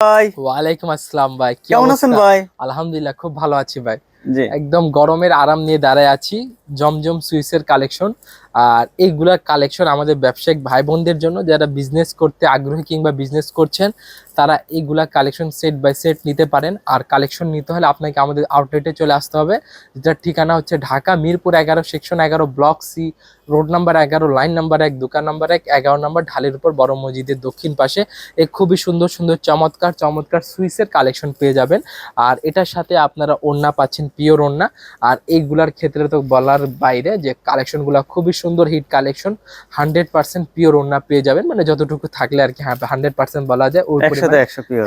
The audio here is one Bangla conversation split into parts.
ভাই। ওয়ালাইকুম আসসালাম ভাই কেমন আছেন ভাই? আলহামদুলিল্লাহ খুব ভালো আছি ভাই। একদম গরমের আরাম নিয়ে দাঁড়ায় আছি, জমজম সুইসের কালেকশন আর এইগুলার কালেকশন আমাদের ব্যবসায়িক ভাই বোনদের জন্য, যারা বিজনেস করতে আগ্রহী কিংবা বিজনেস করছেন, তারা এইগুলা কালেকশন সেট বাই সেট নিতে পারেন। আর কালেকশন নিতে হলে আপনাকে আমাদের আউটলেটে চলে আসতে হবে। যেটার ঠিকানা হচ্ছে ঢাকা মিরপুর এগারো সেকশন এগারো ব্লক সি রোড নাম্বার এগারো লাইন নাম্বার এক, দোকান নাম্বার এক, এগারো নাম্বার ঢালের উপর বড় মসজিদের দক্ষিণ পাশে। এই খুবই সুন্দর সুন্দর, চমৎকার চমৎকার সুইসের কালেকশন পেয়ে যাবেন। আর এটার সাথে আপনারা ওড়না পাচ্ছেন পিওর ওড়না। আর এইগুলার ক্ষেত্রে তো বলার বাইরে যে কালেকশনগুলো খুবই সুন্দর hit collection hundred percent pure ওড়না পেয়ে যাবেন। মানে যতটুকু থাকলে আর কি হান্ড্রেড পার্সেন্ট বলা যায় ওই একশোতে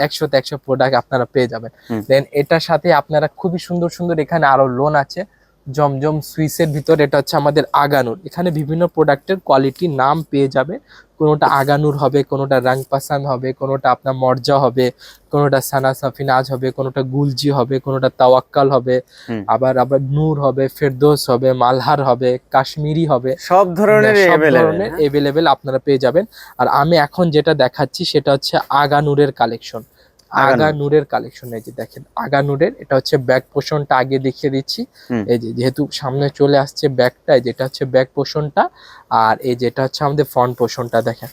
একশো একশো প্রোডাক্ট আপনারা পেয়ে যাবেন। দেন এটার সাথে আপনারা খুবই সুন্দর সুন্দর এখানে আরও লোন আছে। জমজম সুইসের ভিতর এটা হচ্ছে আমাদের আগানুর। এখানে বিভিন্ন প্রোডাক্টের কোয়ালিটি নাম পেয়ে যাবে। কোনোটা আগানুর হবে কোনোটা রাং পাসান হবে কোনোটা আপনার মর্জা হবে কোনোটা সানা সাফিনাজ হবে কোনোটা গুলজি হবে কোনোটা তাওয়াক্কাল হবে আবার আবার নূর হবে ফেরদোস হবে মালহার হবে কাশ্মীরি হবে। সব ধরনের সব available, ধরনের হ্যাঁ? এভেলেবেল আপনারা পেয়ে যাবেন। আর আমি এখন যেটা দেখাচ্ছি সেটা হচ্ছে আগানুরের কালেকশন আগা আগা নূর। নূরের কালেকশন এই যে দেখেন আগা নূরের এটা হচ্ছে ব্যাক পোষণটা আগে দেখিয়ে দিচ্ছি। এই যে যেহেতু সামনে চলে আসছে ব্যাকটা যেটা হচ্ছে ব্যাক পোষণটা আর এই যেটা হচ্ছে আমাদের ফ্রন্ট পোষণটা দেখেন।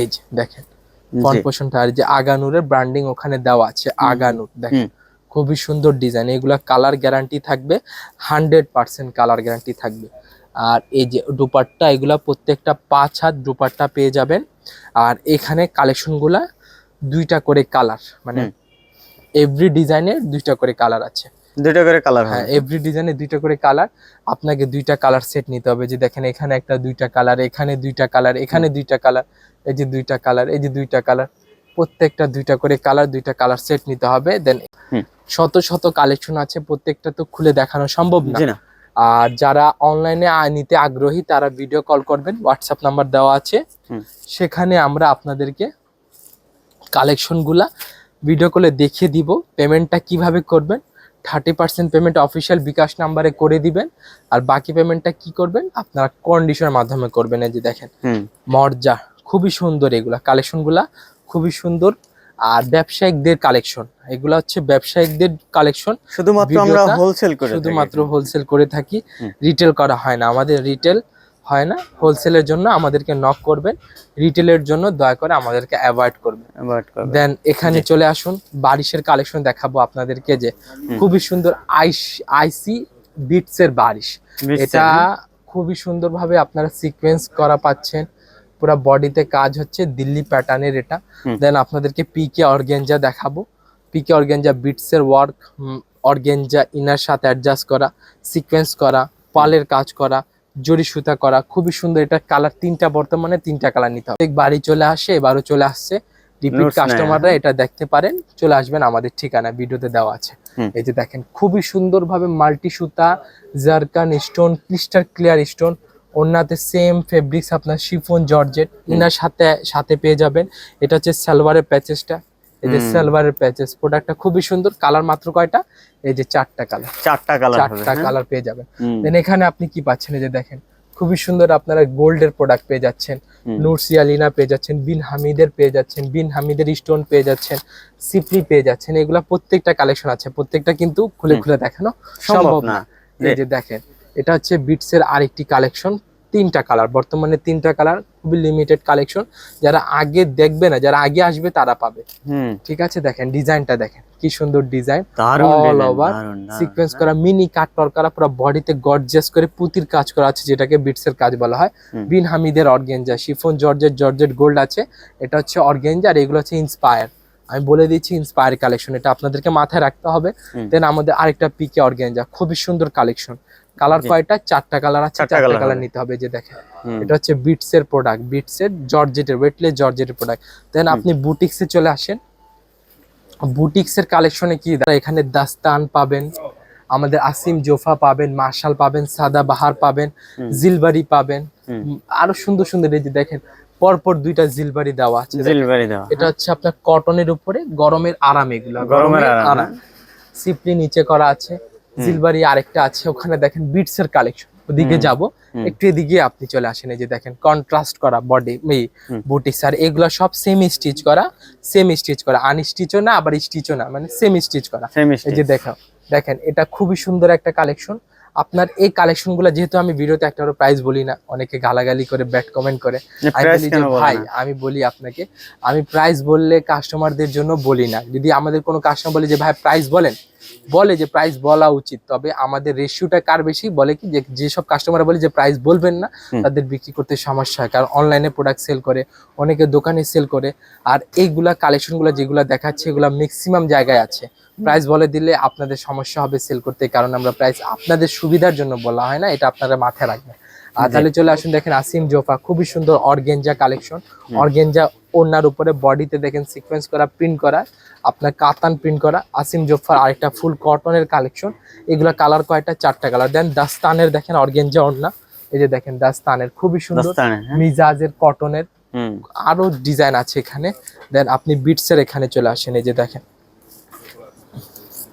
এই যে দেখেন ফ্রন্ট পোষণটা আর যে আগানুরের ব্র্যান্ডিং ওখানে দেওয়া আছে আগানুর দেখেন। খুবই সুন্দর ডিজাইন এগুলা কালার গ্যারান্টি থাকবে হান্ড্রেড পার্সেন্ট কালার গ্যারান্টি থাকবে। আর এই যে দুপাট্টা এগুলা প্রত্যেকটা পাঁচ হাত দুপাট্টা পেয়ে যাবেন। আর এখানে কালেকশনগুলা দুইটা করে কালার মানে এভরি ডিজাইনের দুইটা করে কালার আছে। দুইটা করে কালার হ্যাঁ। এভরি ডিজাইনে দুইটা করে কালার। আপনাকে দুইটা কালার সেট নিতে হবে। যে দেখেন এখানে একটা দুইটা কালার এখানে দুইটা কালার এখানে দুইটা কালার এই যে দুইটা কালার এই যে দুইটা কালার। প্রত্যেকটা দুইটা করে কালার দুইটা কালার সেট নিতে হবে। দেন শত শত কালেকশন আছে প্রত্যেকটা তো খুলে দেখানো সম্ভব না। আর যারা অনলাইনে নিতে আগ্রহী তারা ভিডিও কল করবেন। হোয়াটসঅ্যাপ নাম্বার দেওয়া আছে। সেখানে আমরা আপনাদেরকে কালেকশনগুলা ভিডিও কলে দেখিয়ে দিব পেমেন্টটা কীভাবে করবেন thirty percent payment official bKash নাম্বারে করে দিবেন আর বাকি পেমেন্টটা কি করবেন আপনারা কন্ডিশনের মাধ্যমে করবেন এই যে দেখেন। মর্যা খুবই সুন্দর এগুলা কালেকশনগুলা খুবই সুন্দর আর ব্যবসায়িকদের কালেকশন এগুলা হচ্ছে ব্যবসায়িকদের কালেকশন শুধুমাত্র আমরা হোলসেল করে শুধুমাত্র হোলসেল করে থাকি রিটেল করা হয় না আমাদের রিটেল হয় না হোলসেলের জন্য আমাদেরকে নক করবেন রিটেলের জন্য দয়া করে আমাদেরকে অ্যাভয়েড করবেন। দেন এখানে চলে আসুন বারিশের কালেকশন দেখাবো আপনাদেরকে যে খুবই সুন্দর আইস আইসি বিটস এর বারিশ এটা খুবই সুন্দরভাবে আপনারা সিকোয়েন্স করা পাচ্ছেন পুরো বডিতে কাজ হচ্ছে দিল্লি প্যাটার্নের এটা। দেন আপনাদেরকে পিকে অর্গেঞ্জা দেখাবো। পিকে অর্গেঞ্জা বিটস এর ওয়ার্ক অর্গেঞ্জা ইনার সাথে অ্যাডজাস্ট করা সিকোয়েন্স করা পালের কাজ করা জরি সুতা করা খুবই সুন্দর। এটা কালার তিনটা বর্তমানে তিনটা কালার নিতে হবে। বাড়ি চলে আসে এবারও চলে আসছে। রিপিট কাস্টমাররা এটা দেখতে পারেন চলে আসবেন আমাদের ঠিকানা ভিডিওতে দেওয়া আছে। এই যে দেখেন খুবই সুন্দরভাবে মাল্টি সুতা zircon stone crystal clear stone ওনাতে same fabrics আপনার শিফন জর্জেট ইনার সাথে সাথে পেয়ে যাবেন। এটা হচ্ছে সালোয়ারের প্যাচেসটা এই যে হুম। সালোয়ারের প্যাচেস প্রোডাক্টটা খুবই সুন্দর। কালার মাত্র কয়টা? এই যে চারটা কালার চারটা কালার চারটা হ্যাঁ? কালার পেয়ে যাবেন। দেন এখানে আপনি কি পাচ্ছেন? এই যে দেখেন খুবই সুন্দর আপনারা গোল্ডের প্রোডাক্ট পেয়ে যাচ্ছেন। হুম। নুরসিয়ালিনা পেয়ে যাচ্ছেন বিন হামিদের পেয়ে যাচ্ছেন বিন হামিদের স্টোন পেয়ে যাচ্ছেন সিপ্রি পেয়ে যাচ্ছেন। এগুলা প্রত্যেকটা কালেকশন আছে প্রত্যেকটা কিন্তু খুলে খুলে দেখানো সম্ভব না। এই যে দেখেন এটা হচ্ছে বিটস এর আরেকটি কালেকশন তিনটা কালার বর্তমানে তিনটা কালার খুবই লিমিটেড কালেকশন যারা আগে দেখবে না যারা আগে আসবে তারা পাবে। ঠিক আছে? দেখেন ডিজাইনটা দেখেন কি সুন্দর ডিজাইন। All over sequence? করা মিনি কাট করা পুরো বডিতে গর্জিয়াস করে পুতির কাজ করা আছে যেটাকে বিটসের কাজ বলা হয়। বিন হামিদের organza chiffon georgette georgette gold আছে। এটা হচ্ছে অর্গেঞ্জা আর এগুলো হচ্ছে ইন্সপায়ার আমি বলে দিচ্ছি ইন্সপায়ার কালেকশন এটা আপনাদেরকে মাথায় রাখতে হবে। দেন আমাদের আরেকটা পিকে অর্গেঞ্জা খুবই সুন্দর কালেকশন কালার। কয়টা? চারটা কালার আছে চারটা কালার নিতে হবে যে দেখেন। এটা হচ্ছে বিটস এর প্রোডাক্ট বিটস এর জর্জেটের ওয়েটলেস জর্জেটের প্রোডাক্ট দেন আপনি বুটিক্সে চলে আসেন। বুটিক্স এর কালেকশনে কি? এখানে দাস্তান পাবেন আমাদের আসিম জোফা পাবেন মার্শাল পাবেন সাদা বাহার পাবেন। জিলবাড়ি পাবেন। আরও সুন্দর সুন্দর এই যে দেখেন পরপর দুইটা জিলবাড়ি দেওয়া আছে। জিলবাড়ি দেওয়া। এটা হচ্ছে আপনার কটনের উপরে গরমের আরাম এগুলো। গরমের আরাম, সিপলি নিচে করা আছে। জিলবাড়ি আরেকটা আছে ওখানে দেখেন বিটস এর কালেকশন ওদিকে। যাব একটু এদিকে আপনি চলে আসেন এই যে দেখেন কন্ট্রাস্ট করা বডি হুম। বুটিক্স আর এগুলো সব সেম স্টিচ করা সেম স্টিচ করা। আনস্টিচও না আবার স্টিচও না মানে সেম স্টিচ করা। এই যে দেখো দেখেন এটা খুবই সুন্দর একটা কালেকশন আপনার এই কালেকশনগুলো যেহেতু আমি ভিডিওতে একটা প্রাইস বলি না অনেকে গালাগালি করে ব্যাড কমেন্ট করে ভাই আমি বলি আপনাকে আমি প্রাইস বললে কাস্টমারদের জন্য বলি না। যদি আমাদের কোনো কাস্টমার বলে যে ভাই প্রাইস বলেন। বলে যে প্রাইস বলা উচিত। তবে আমাদের রেশিওটা কার বেশি? বলে কি যে যেসব কাস্টমার বলে যে প্রাইস বলবেন না তাদের বিক্রি করতে সমস্যা হয়। কারণ অনলাইনে প্রোডাক্ট সেল করে অনেকে দোকানে সেল করে আর এইগুলা কালেকশনগুলো যেগুলো দেখাচ্ছে এগুলো ম্যাক্সিমাম জায়গায় আছে। প্রাইস বলে দিলে আপনাদের সমস্যা হবে সেল করতে কারণ আমরা প্রাইস আপনাদের সুবিধার জন্য বলা হয় না এটা আপনারা মাথায় রাখবেন। আর তাহলে চলে আসুন দেখেন আসিম জোফা খুবই সুন্দর অর্গেঞ্জা কালেকশন অর্গেঞ্জা ওনার উপরে বডিতে দেখেন সিকোয়েন্স করা প্রিন্ট করা আপনার কাতান প্রিন্ট করা আসিম জোফার আরেকটা ফুল কটনের কালেকশন এগুলো কালার কয়েকটা চারটা কালার দেন দাস্তানের দেখেন অর্গেঞ্জা ওড়না। এই যে দেখেন দাস্তানের খুবই সুন্দর। হ্যাঁ? মিজাজের কটনের আরও ডিজাইন আছে এখানে। দেন আপনি বিটসের এখানে চলে আসেন এই যে দেখেন।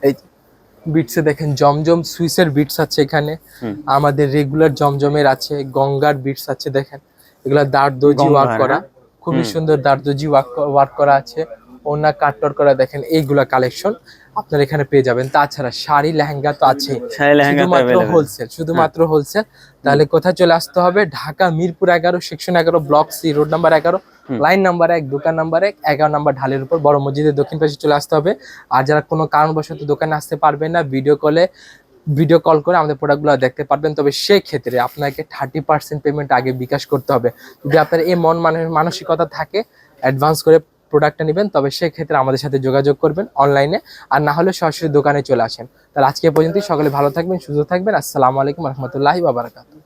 এই বিটসে দেখেন জমজম সুইসের বিটস আছে এখানে। আমাদের রেগুলার জমজমের আছে গঙ্গার বিটস আছে দেখেন। এগুলা দার্দজি ওয়ার্ক করা হ্যাঁ? খুবই। সুন্দর দার্দজি ওয়ার্ক করা আছে। ওনা কাটর করা দেখেন এইগুলা কালেকশন আপনার এখানে পেয়ে যাবেন। তাছাড়া শাড়ি লেহেঙ্গা তো আছেই। লেহেঙ্গা শুধুমাত্র হোলসেল শুধুমাত্র হোলসেল তাহলে কোথায় চলে আসতে হবে? ঢাকা মিরপুর এগারো সেকশন এগারো ব্লক সি রোড নাম্বার এগারো। লাইন নাম্বার এক, দোকান নাম্বার এক, এগারো নাম্বার ঢালের উপর বড় মসজিদের দক্ষিণ পাশে চলে আসতে হবে। আর যারা কোনো কারণবশত দোকানে আসতে পারবেন না ভিডিও কলে ভিডিও কল করে আমাদের প্রোডাক্টগুলো দেখতে পারবেন। তবে সেই ক্ষেত্রে আপনাকে থার্টি পার্সেন্ট পেমেন্ট আগে বিকাশ করতে হবে। যদি আপনার এই মন মানে- মানসিকতা থাকে অ্যাডভান্স করে প্রোডাক্টটা নেবেন, তবে সেক্ষেত্রে আমাদের সাথে যোগাযোগ করবেন অনলাইনে আর না হলে সরাসরি দোকানে চলে আসেন। তাহলে আজকে পর্যন্তই। সকলে ভালো থাকবেন, সুস্থ থাকবেন। আসসালামু আলাইকুম রহমতুল্লাহি বাবারাকাতু